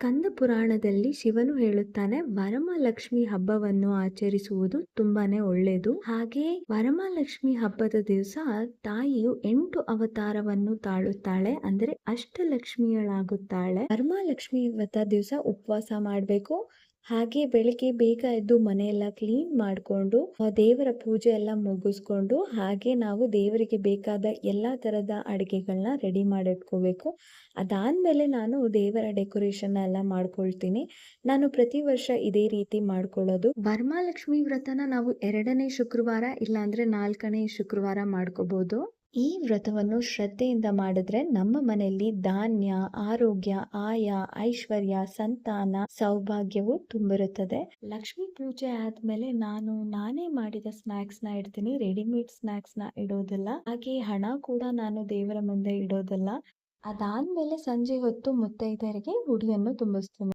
ಸ್ಕಂದ ಪುರಾಣದಲ್ಲಿ ಶಿವನು ಹೇಳುತ್ತಾನೆ, ವರಮಹಾಲಕ್ಷ್ಮಿ ಹಬ್ಬವನ್ನು ಆಚರಿಸುವುದು ತುಂಬಾನೇ ಒಳ್ಳೆಯದು. ಹಾಗೆ ವರಮಹಾಲಕ್ಷ್ಮಿ ಹಬ್ಬದ ದಿವಸ ತಾಯಿಯು ಎಂಟು ಅವತಾರವನ್ನು ತಾಳುತ್ತಾಳೆ, ಅಂದ್ರೆ ಅಷ್ಟಲಕ್ಷ್ಮಿಯಳಾಗುತ್ತಾಳೆ. ವರಮಹಾಲಕ್ಷ್ಮಿ ವ್ರತ ದಿವಸ ಉಪವಾಸ ಮಾಡಬೇಕು. ಹಾಗೆ ಬೆಳಿಗ್ಗೆ ಬೇಗ ಎದ್ದು ಮನೆಯೆಲ್ಲ ಕ್ಲೀನ್ ಮಾಡಿಕೊಂಡು ದೇವರ ಪೂಜೆ ಎಲ್ಲ ಮುಗಿಸ್ಕೊಂಡು, ಹಾಗೆ ನಾವು ದೇವರಿಗೆ ಬೇಕಾದ ಎಲ್ಲ ಥರದ ಅಡುಗೆಗಳನ್ನ ರೆಡಿ ಮಾಡಿಟ್ಕೋಬೇಕು. ಅದಾದಮೇಲೆ ನಾನು ದೇವರ ಡೆಕೋರೇಷನ್ ಎಲ್ಲ ಮಾಡ್ಕೊಳ್ತೀನಿ. ನಾನು ಪ್ರತಿ ವರ್ಷ ಇದೇ ರೀತಿ ಮಾಡ್ಕೊಳ್ಳೋದು. ವರಮಹಾಲಕ್ಷ್ಮಿ ವ್ರತನ ನಾವು ಎರಡನೇ ಶುಕ್ರವಾರ, ಇಲ್ಲಾಂದ್ರೆ ನಾಲ್ಕನೇ ಶುಕ್ರವಾರ ಮಾಡ್ಕೋಬಹುದು ಈ ವ್ರತವನ್ನು ಶ್ರದ್ಧೆಯಿಂದ ಮಾಡಿದ್ರೆ ನಮ್ಮ ಮನೆಯಲ್ಲಿ ಧಾನ್ಯ, ಆರೋಗ್ಯ, ಆಯ, ಐಶ್ವರ್ಯ, ಸಂತಾನ, ಸೌಭಾಗ್ಯವು ತುಂಬಿರುತ್ತದೆ. ಲಕ್ಷ್ಮಿ ಪೂಜೆ ಆದ್ಮೇಲೆ ನಾನು ನಾನೇ ಮಾಡಿದ ಸ್ನಾಕ್ಸ್ನ ಇಡ್ತೀನಿ. ರೆಡಿಮೇಡ್ ಸ್ನಾಕ್ಸ್ನ ಇಡೋದಿಲ್ಲ. ಹಾಗೆ ಹಣ ಕೂಡ ನಾನು ದೇವರ ಮುಂದೆ ಇಡೋದಿಲ್ಲ. ಅದಾದ್ಮೇಲೆ ಸಂಜೆ ಹೊತ್ತು ಮುತ್ತೈದೆಯರಿಗೆ ಹುಡಿಯನ್ನು ತುಂಬಿಸ್ತೀನಿ.